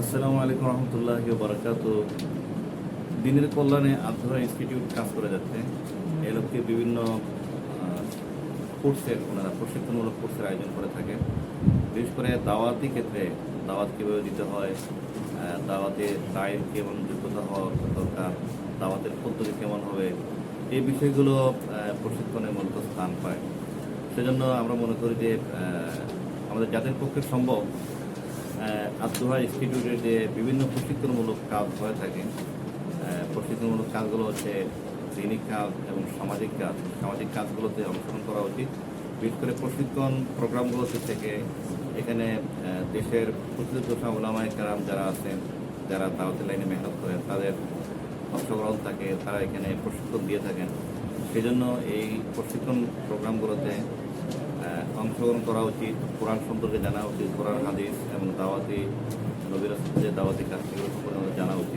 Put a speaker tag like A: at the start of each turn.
A: আসসালামু আলাইকুম রহমতুল্লাহ বারাকাত দিনের কল্যাণে আধুরা ইনস্টিটিউট কাজ করে যাচ্ছে। এই লক্ষ্যে বিভিন্ন কোর্সের ওনারা প্রশিক্ষণমূলক কোর্সের আয়োজন করে থাকে। বিশেষ করে দাওয়াতি ক্ষেত্রে দাওয়াত কীভাবে দিতে হয় দাওয়াতে দায়ের কেমন যোগ্যতা হওয়া দরকার দাওয়াতের পদ্ধতি কেমন হবে এই বিষয়গুলো আহ, প্রশিক্ষণে মূলত স্থান পায়। সেজন্য আমরা মনে করি যে আমাদের যাদের পক্ষে সম্ভব আত্মহা ইনস্টিটিউটের যে বিভিন্ন প্রশিক্ষণমূলক কাজ হয়ে থাকে। প্রশিক্ষণমূলক কাজগুলো হচ্ছে দৈনিক কাজ এবং সামাজিক কাজ। সামাজিক কাজগুলোতে অংশগ্রহণ করা উচিত। বিশেষ করে প্রশিক্ষণ প্রোগ্রামগুলোতে থেকে এখানে দেশের প্রচলিত ওলামায় কারাম যারা আছেন, যারা দাওয়াতের লাইনে মেহনত করেন, তাদের অংশগ্রহণ থাকে, তারা এখানে প্রশিক্ষণ দিয়ে থাকেন। সেজন্য এই প্রশিক্ষণ প্রোগ্রামগুলোতে অংশগ্রহণ করা উচিত, কোরআন সম্পর্কে জানা উচিত, কোরআন, হাদিস এবং দাওয়াতি, নবীর দাওয়াতি কাজ সেগুলো সম্পর্কে আমাদের